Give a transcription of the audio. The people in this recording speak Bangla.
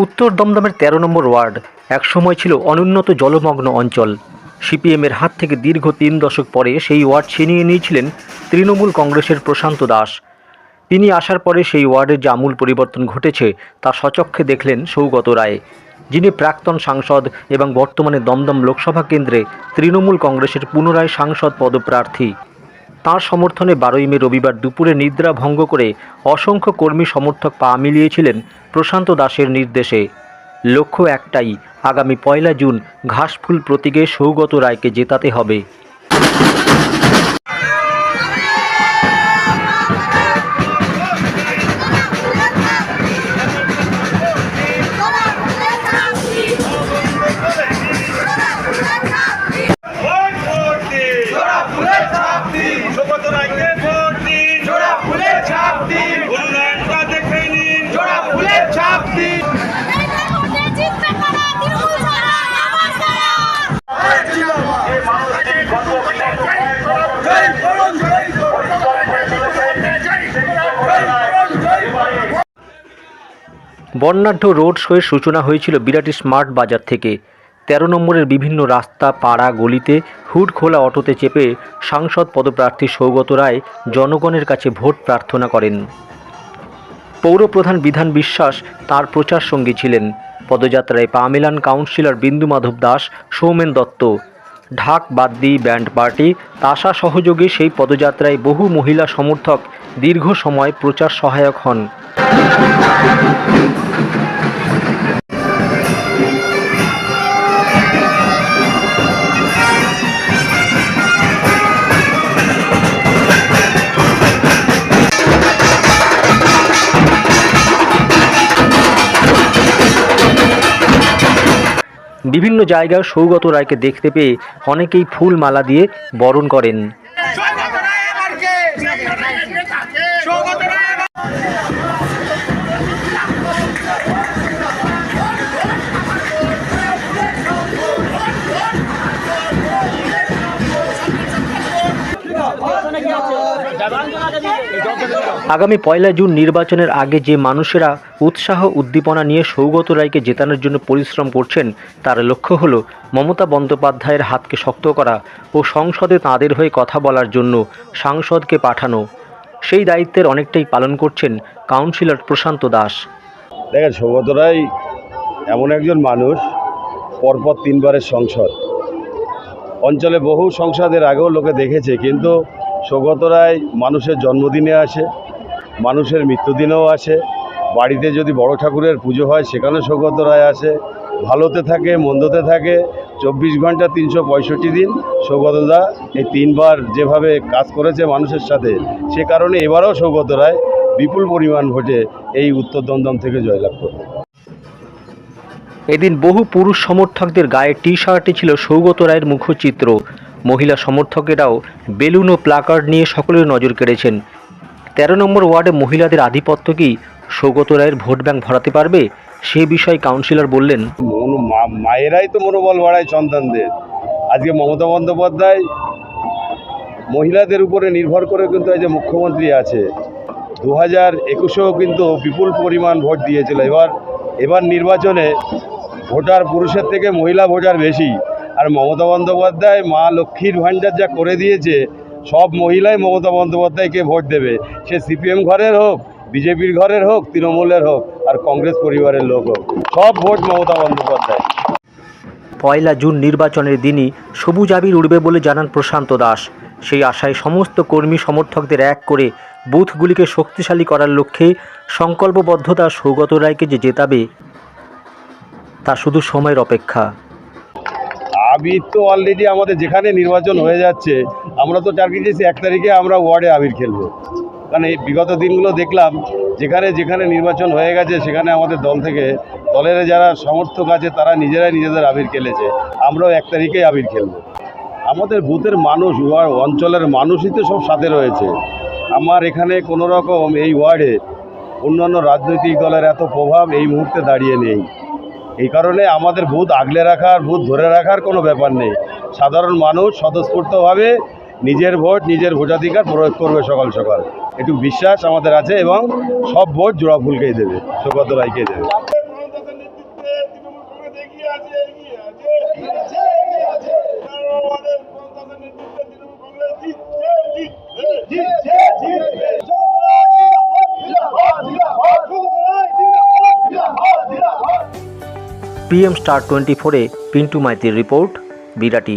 উত্তর দমদমের তেরো নম্বর ওয়ার্ড একসময় ছিল অনুন্নত জলমগ্ন অঞ্চল। সিপিএমের হাত থেকে দীর্ঘ তিন দশক পরে সেই ওয়ার্ড ছিনিয়ে নিয়েছিলেন তৃণমূল কংগ্রেসের প্রশান্ত দাস। তিনি আসার পরে সেই ওয়ার্ডের যে আমূল পরিবর্তন ঘটেছে, তা সচক্ষে দেখলেন সৌগত রায়। যিনি প্রাক্তন সাংসদ এবং বর্তমানে দমদম লোকসভা কেন্দ্রে তৃণমূল কংগ্রেসের পুনরায় সাংসদ পদপ্রার্থী। তাঁর সমর্থনে বারোই মে রবিবার দুপুরে নিদ্রা ভঙ্গ করে অসংখ্য কর্মী সমর্থক পা মিলিয়েছিলেন প্রশান্ত দাসের নির্দেশে। লক্ষ্য একটাই, আগামী পয়লা জুন ঘাসফুল প্রতীকে সৌগত রায়কে জেতাতে হবে। ভোট সুব্রত ভোট দিন। জোড়া ফুলের ছাপ দিন। উন্নয়নটা দেখে নিন। জোড়া ফুলের ছাপ দিন। বর্ণাঢ্য রোড শোয়ের সূচনা হয়েছিল বিরাটি স্মার্ট বাজার থেকে। তেরো নম্বরের বিভিন্ন রাস্তা, পাড়া, গলিতে হুড খোলা অটোতে চেপে সাংসদ পদপ্রার্থী সৌগত রায় জনগণের কাছে ভোট প্রার্থনা করেন। পৌরপ্রধান বিধান বিশ্বাস তার প্রচার সঙ্গী ছিলেন। পদযাত্রায় পা মেলান কাউন্সিলর বিন্দু মাধব দাস, সৌমেন দত্ত। ঢাক বাদ্যি, ব্যান্ড পার্টি, তাসা সহযোগে সেই পদযাত্রায় বহু মহিলা সমর্থক দীর্ঘ সময় প্রচার সহায়ক হন। বিভিন্ন জায়গায় সৌগত রায়কে দেখতে পেয়ে অনেকেই ফুল মালা দিয়ে বরণ করেন। আগামী পয়লা জুন নির্বাচনের আগে যে মানুষেরা উৎসাহ, উদ্দীপনা নিয়ে সৌগত রায়কে জেতানোর জন্য পরিশ্রম করছেন, তার লক্ষ্য হলো মমতা বন্দ্যোপাধ্যায়ের হাতকে শক্ত করা ও সংসদে তাঁদের হয়ে কথা বলার জন্য সাংসদকে পাঠানো। সেই দায়িত্বের অনেকটাই পালন করছেন কাউন্সিলর প্রশান্ত দাস। দেখেন, সৌগত রায় এমন একজন মানুষ, পরপর তিনবারের সংসদ। অঞ্চলে বহু সংসদের আগেও লোকে দেখেছে, কিন্তু সৌগত রায় মানুষের জন্মদিনে আসে, মানুষের মৃত্যুদিনেও আসে। বাড়িতে যদি বড় ঠাকুরের পুজো হয়, সেখানে সৌগত রায় আসে। ভালোতে থাকে, মন্দতে থাকে, চব্বিশ ঘণ্টা তিনশো পঁয়ষট্টি দিন সৌগতদা এই তিনবার যেভাবে কাজ করেছে মানুষের সাথে, সে কারণে এবারও সৌগত রায় বিপুল পরিমাণ ভোটে এই উত্তর দমদম থেকে জয়লাভ করবে। এদিন বহু পুরুষ সমর্থকদের গায়ে টি শার্টে ছিল সৌগত রায়ের মুখচিত্র। মহিলা সমর্থকেরাও বেলুন ও প্লাকার্ড নিয়ে সকলের নজর কেড়েছেন। তেরো নম্বর ওয়ার্ডে মহিলাদের আধিপত্য কি? সৌগত রায়ের ভোট ব্যাংক ভরাতে পারবে? সে বিষয়ে কাউন্সিলর বললেন মায়েরাই তো মনোবল বাড়ায় সন্তানদের। আজকে মমতা বন্দ্যোপাধ্যায় মহিলাদের উপরে নির্ভর করে কিন্তু যে মুখ্যমন্ত্রী আছে দু হাজার একুশেও কিন্তু বিপুল পরিমাণ ভোট দিয়েছিল। এবার এবার নির্বাচনে ভোটার পুরুষের থেকে মহিলা ভোটার বেশি। আর মমতা বন্দ্যোপাধ্যায়, মা লক্ষ্মীর ভাণ্ডার যা করে দিয়েছে, সব মহিলাই মমতা বন্দ্যোপাধ্যায়কে ভোট দেবে। সে সিপিএম ঘরের হোক, বিজেপির ঘরের হোক, তৃণমূলের হোক, আর কংগ্রেস পরিবারের লোক হোক, সব ভোট মমতা বন্দ্যোপাধ্যায়। পয়লা জুন নির্বাচনের দিনই সবুজ আবির উড়বে বলে জানান প্রশান্ত দাস। সেই আশায় সমস্ত কর্মী সমর্থকদের এক করে বুথগুলিকে শক্তিশালী করার লক্ষ্যে সংকল্পবদ্ধতা সৌগত রায়কে যে জেতাবে, তা শুধু সময়ের অপেক্ষা। আবির তো অলরেডি আমাদের যেখানে নির্বাচন হয়ে যাচ্ছে, আমরা তো টার্গেট দিয়েছি এক তারিখে আমরা ওয়ার্ডে আবির খেলব। কারণ এই বিগত দিনগুলো দেখলাম, যেখানে যেখানে নির্বাচন হয়ে গেছে, সেখানে আমাদের দল থেকে দলের যারা সমর্থক আছে, তারা নিজেরাই নিজেদের আবির খেলেছে। আমরাও এক তারিখেই আবির খেলব। আমাদের বুথের মানুষ ওয়ার্ড অঞ্চলের মানুষই তো সব সাথে রয়েছে। আমার এখানে কোনো রকম এই ওয়ার্ডে অন্যান্য রাজনৈতিক দলের এত প্রভাব এই মুহূর্তে দাঁড়িয়ে নেই। এই কারণে আমাদের ভূত আগলে রাখার, ভূত ধরে রাখার কোনো ব্যাপার নেই। সাধারণ মানুষ স্বতঃস্ফূর্তভাবে নিজের ভোট, নিজের ভোটাধিকার প্রয়োগ করবে সকাল সকাল। একটু বিশ্বাস আমাদের আছে এবং সব ভোট জোড়া ফুলকেই দেবে শোকত রায়কেই দেবে। আছে পিএম স্টার টোয়েন্টি ফোরে পিন্টু মাইতির রিপোর্ট বিরাটি